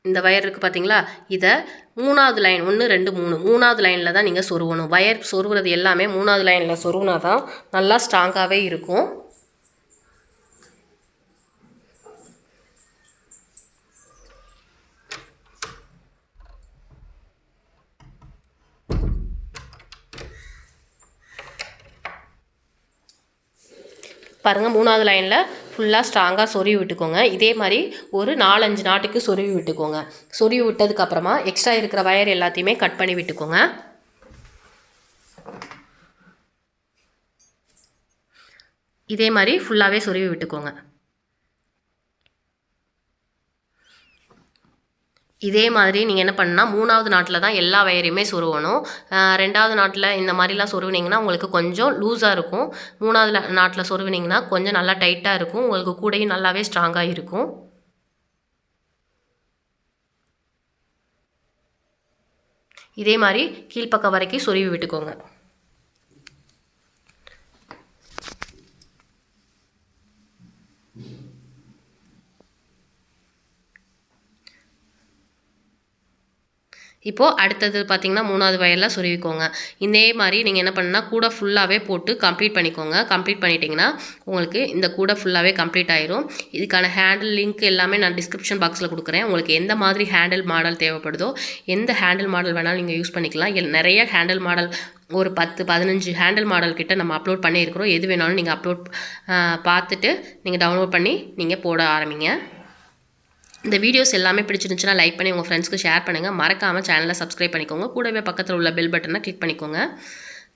இந்த வயர் இருக்குது பார்த்தீங்களா இதை மூணாவது லைன் ஒன்று ரெண்டு மூணு. மூணாவது லைனில் தான் நீங்கள் சொருவணும். வயர் சொருவுறது எல்லாமே மூணாவது லைனில் சொருவினா தான் நல்லா ஸ்ட்ராங்காகவே இருக்கும். பாருங்கள் மூணாவது லைனில் ஃபுல்லாக ஸ்ட்ராங்காக சொருவி விட்டுக்கோங்க. இதே மாதிரி ஒரு நாலஞ்சு நாட்டுக்கு சொருவி விட்டுக்கோங்க. சொருவி விட்டதுக்கப்புறமா எக்ஸ்ட்ரா இருக்கிற வயர் எல்லாத்தையுமே கட் பண்ணி விட்டுக்கோங்க. இதே மாதிரி ஃபுல்லாகவே சொருவி விட்டுக்கோங்க. இதே மாதிரி நீங்கள் என்ன பண்ணால் மூணாவது நாட்டில் தான் எல்லா வயரையுமே சொருவணும் ரெண்டாவது நாட்டில் இந்த மாதிரிலாம் சொருவினீங்கன்னா உங்களுக்கு கொஞ்சம் லூஸாக இருக்கும். மூணாவது நாட்டில் சொருவினீங்கன்னா கொஞ்சம் நல்லா டைட்டாக இருக்கும். உங்களுக்கு கூடையும் நல்லாவே ஸ்ட்ராங்காக இருக்கும். இதே மாதிரி கீழ்ப்பக்கம் வரைக்கும் சொருவி விட்டுக்கோங்க. இப்போது அடுத்தது பார்த்தீங்கன்னா மூணாவது வயலில் சொருவிக்கோங்க. இதே மாதிரி நீங்கள் என்ன பண்ணுன்னா கூடை ஃபுல்லாகவே போட்டு கம்ப்ளீட் பண்ணிக்கோங்க. கம்ப்ளீட் பண்ணிட்டீங்கன்னா உங்களுக்கு இந்த கூடை ஃபுல்லாகவே கம்ப்ளீட் ஆயிரும். இதுக்கான ஹேண்டில் லிங்க் எல்லாமே நான் டிஸ்கிரிப்ஷன் பாக்ஸில் கொடுக்குறேன். உங்களுக்கு எந்த மாதிரி ஹேண்டில் மாடல் தேவைப்படுதோ எந்த ஹேண்டில் மாடல் வேணாலும் நீங்கள் யூஸ் பண்ணிக்கலாம். நிறைய ஹேண்டில் மாடல் ஒரு பத்து பதினஞ்சு ஹேண்டில் மாடல் கிட்ட நம்ம அப்லோட் பண்ணியிருக்கிறோம். எது வேணாலும் நீங்கள் அப்லோட் பார்த்துட்டு நீங்கள் டவுன்லோட் பண்ணி நீங்கள் போட ஆரம்பிங்க. இந்த வீடியோஸ் எல்லாமே பிடிச்சிருந்துச்சுன்னா லைக் பண்ணி உங்கள் ஃப்ரெண்ட்ஸ்க்கு ஷேர் பண்ணுங்கள் மறக்காமல் சேனலை சப்ஸ்கிரைப் பண்ணிக்கோங்க. கூடவே பக்கத்தில் உள்ள பெல் பட்டனை கிளிக் பண்ணிக்கோங்க.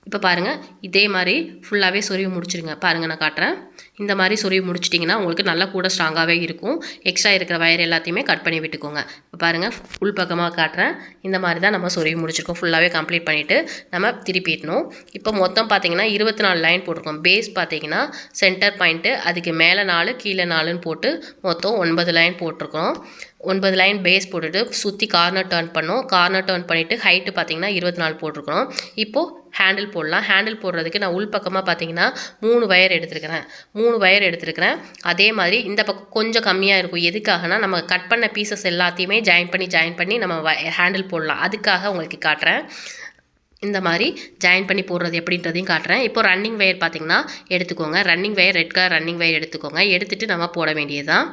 இப்போ பாருங்கள் இதே மாதிரி ஃபுல்லாகவே சொருவி முடிச்சிருங்க. பாருங்கள் நான் காட்டுறேன். இந்த மாதிரி சொருவி முடிச்சிட்டிங்கன்னா உங்களுக்கு நல்லா கூட ஸ்ட்ராங்காகவே இருக்கும். எக்ஸ்ட்ரா இருக்கிற வயர் எல்லாத்தையுமே கட் பண்ணி விட்டுக்கோங்க. இப்போ பாருங்கள் உள் பக்கமாக காட்டுறேன். இந்த மாதிரி தான் நம்ம சொருவி முடிச்சிருக்கோம். ஃபுல்லாகவே கம்ப்ளீட் பண்ணிவிட்டு நம்ம திருப்பிடணும். இப்போ மொத்தம் பார்த்தீங்கன்னா இருபத்தி நாலு லைன் போட்டிருக்கோம். பேஸ் பார்த்தீங்கன்னா சென்டர் பாயிண்ட்டு அதுக்கு மேலே நாலு கீழே நாலுன்னு போட்டு மொத்தம் ஒன்பது லைன் போட்டிருக்கோம். ஒன்பது லைன் பேஸ் போட்டுட்டு சுற்றி கார்னர் டர்ன் பண்ணோம். கார்னர் டர்ன் பண்ணிவிட்டு ஹைட்டு பார்த்தீங்கன்னா இருபத்தி நாலு போட்டிருக்கிறோம். இப்போது ஹேண்டில் போடலாம். ஹேண்டில் போடுறதுக்கு நான் உள் பக்கமாக பார்த்தீங்கன்னா மூணு வயர் எடுத்துருக்கிறேன். மூணு வயர் எடுத்துருக்கிறேன். அதே மாதிரி இந்த பக்கம் கொஞ்சம் கம்மியாக இருக்கும். எதுக்காகனா நம்ம கட் பண்ண பீசஸ் எல்லாத்தையுமே ஜாயின் பண்ணி ஜாயின் பண்ணி நம்ம ஹேண்டில் போடலாம். அதுக்காக உங்களுக்கு காட்டுறேன். இந்த மாதிரி ஜாயின் பண்ணி போடுறது எப்படின்றதையும் காட்டுறேன். இப்போ ரன்னிங் வயர் பார்த்தீங்கன்னா எடுத்துக்கோங்க. Running wire red colour running wire எடுத்துக்கோங்க. எடுத்துகிட்டு நம்ம போட வேண்டியதுதான்.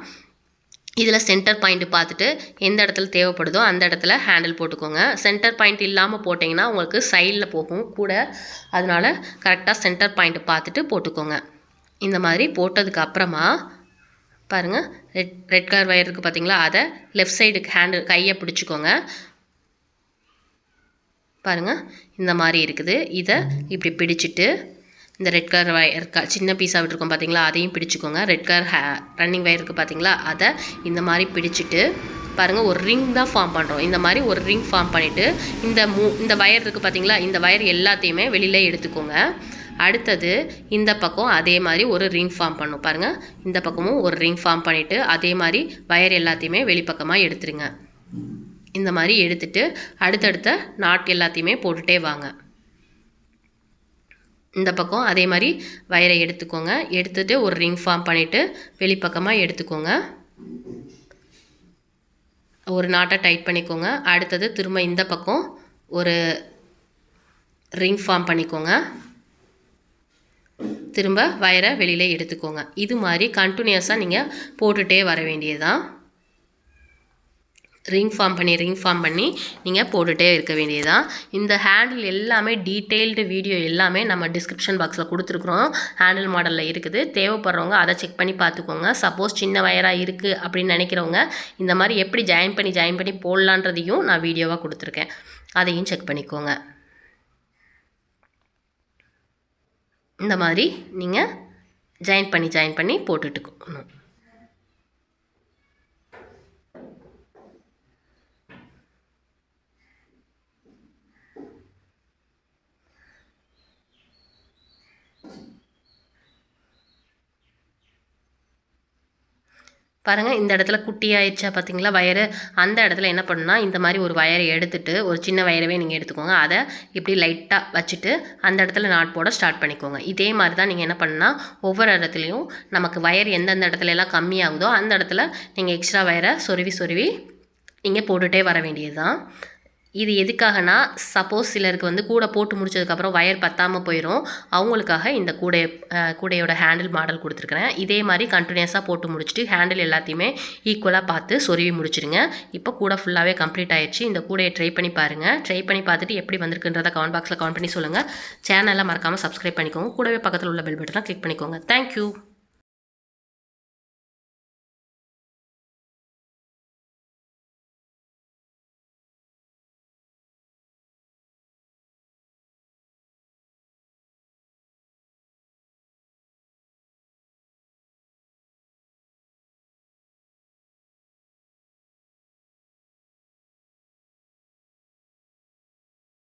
இதில் சென்டர் பாயிண்ட் பார்த்துட்டு எந்த இடத்துல தேவைப்படுதோ அந்த இடத்துல ஹேண்டில் போட்டுக்கோங்க. சென்டர் பாயிண்ட் இல்லாமல் போட்டிங்கன்னா உங்களுக்கு சைடில் போகும். கூட அதனால் கரெக்டாக சென்டர் பாயிண்ட் பார்த்துட்டு போட்டுக்கோங்க. இந்த மாதிரி போட்டதுக்கு அப்புறமா பாருங்கள் ரெட் ரெட் கலர் ஒயர் இருக்குது பார்த்தீங்களா அதை லெஃப்ட் சைடுக்கு ஹேண்டில் கையை பிடிச்சிக்கோங்க. பாருங்கள் இந்த மாதிரி இருக்குது. இதை இப்படி பிடிச்சிட்டு இந்த ரெட் கலர் வயர் க சின்ன பீஸாக விட்டுருக்கோம் பார்த்தீங்களா அதையும் பிடிச்சிக்கோங்க. ரெட் கலர் ஹே ரன்னிங் வயர் இருக்குது பார்த்தீங்களா அதை இந்த மாதிரி பிடிச்சிட்டு பாருங்கள் ஒரு ரிங் தான் ஃபார்ம் பண்ணுறோம் இந்த மாதிரி ஒரு ரிங் ஃபார்ம் பண்ணிவிட்டு இந்த மூ இந்த வயர் இருக்குது பார்த்தீங்களா இந்த வயர் எல்லாத்தையுமே வெளியில் எடுத்துக்கோங்க. அடுத்தது இந்த பக்கம் அதே மாதிரி ஒரு ரிங் ஃபார்ம் பண்ணும். பாருங்கள் இந்த பக்கமும் ஒரு ரிங் ஃபார்ம் பண்ணிவிட்டு அதே மாதிரி வயர் எல்லாத்தையுமே வெளிப்பக்கமாக எடுத்துருங்க. இந்த மாதிரி எடுத்துட்டு அடுத்தடுத்த நாட் எல்லாத்தையுமே போட்டுகிட்டே வாங்க. இந்த பக்கம் அதே மாதிரி வயரை எடுத்துக்கோங்க. எடுத்துகிட்டு ஒரு ரிங் ஃபார்ம் பண்ணிவிட்டு வெளிப்பக்கமாக எடுத்துக்கோங்க. ஒரு நாட்டை டைட் பண்ணிக்கோங்க. அடுத்தது திரும்ப இந்த பக்கம் ஒரு ரிங் ஃபார்ம் பண்ணிக்கோங்க. திரும்ப வயரை வெளியில் எடுத்துக்கோங்க. இது மாதிரி கண்டினியூஸாக நீங்கள் போட்டுகிட்டே வர வேண்டியதுதான். ரிங் ஃபார்ம் பண்ணி ரிங் ஃபார்ம் பண்ணி நீங்கள் போட்டுகிட்டே இருக்க வேண்டியதான் இந்த ஹேண்டில் எல்லாமே டீட்டெயில்டு வீடியோ எல்லாமே நம்ம டிஸ்கிரிப்ஷன் பாக்ஸில் கொடுத்துருக்குறோம். ஹேண்டில் மாடலில் இருக்குது. தேவைப்படுறவங்க அதை செக் பண்ணி பார்த்துக்கோங்க. சப்போஸ் சின்ன வயராக இருக்குது அப்படின்னு நினைக்கிறவங்க இந்த மாதிரி எப்படி ஜாயின் பண்ணி ஜாயின் பண்ணி போடலான்றதையும் நான் வீடியோவாக கொடுத்துருக்கேன். அதையும் செக் பண்ணிக்கோங்க. இந்த மாதிரி நீங்கள் ஜாயின் பண்ணி ஜாயின் பண்ணி போட்டுட்டுக்கணும். பாருங்கள் இந்த இடத்துல குட்டி ஆயிடுச்சா பார்த்தீங்களா வயரு அந்த இடத்துல என்ன பண்ணுன்னா இந்த மாதிரி ஒரு வயரை எடுத்துட்டு ஒரு சின்ன வயரவே நீங்கள் எடுத்துக்கோங்க. அதை இப்படி லைட்டாக வச்சுட்டு அந்த இடத்துல நாட் போட ஸ்டார்ட் பண்ணிக்கோங்க. இதே மாதிரி தான் நீங்கள் என்ன பண்ணால் ஒவ்வொரு இடத்துலையும் நமக்கு வயர் எந்தெந்த இடத்துல எல்லாம் கம்மியாகுதோ அந்த இடத்துல நீங்கள் எக்ஸ்ட்ரா வயரை சொருவி சொருவி நீங்கள் போட்டுகிட்டே வர வேண்டியது தான் இது எதுக்காகனா சப்போஸ் சிலருக்கு வந்து கூடை போட்டு முடிச்சதுக்கப்புறம் ஒயர் பத்தாமல் போயிடும் அவங்களுக்காக இந்த கூடை கூடையோட ஹேண்டில் மாடல் கொடுத்துருக்குறேன். இதே மாதிரி கண்டினியூஸாக போட்டு முடிச்சுட்டு ஹேண்டில் எல்லாத்தையுமே ஈக்குவலாக பார்த்து சொருவி முடிச்சிடுங்க இப்போ கூடை ஃபுல்லாகவே கம்ப்ளீட் ஆயிடுச்சு. இந்த கூடையை ட்ரை பண்ணி பாருங்கள் ட்ரை பண்ணி பார்த்துட்டு எப்படி வந்திருக்குன்றதை கமெண்ட் பாக்ஸில் கமெண்ட் பண்ணி சொல்லுங்கள் சேனலில் மறக்காமல் சப்ஸ்கிரைப் பண்ணிக்கோங்க. கூடவே பக்கத்தில் உள்ள பெல் பட்டனை கிளிக் பண்ணிக்கோங்க. தேங்க்யூ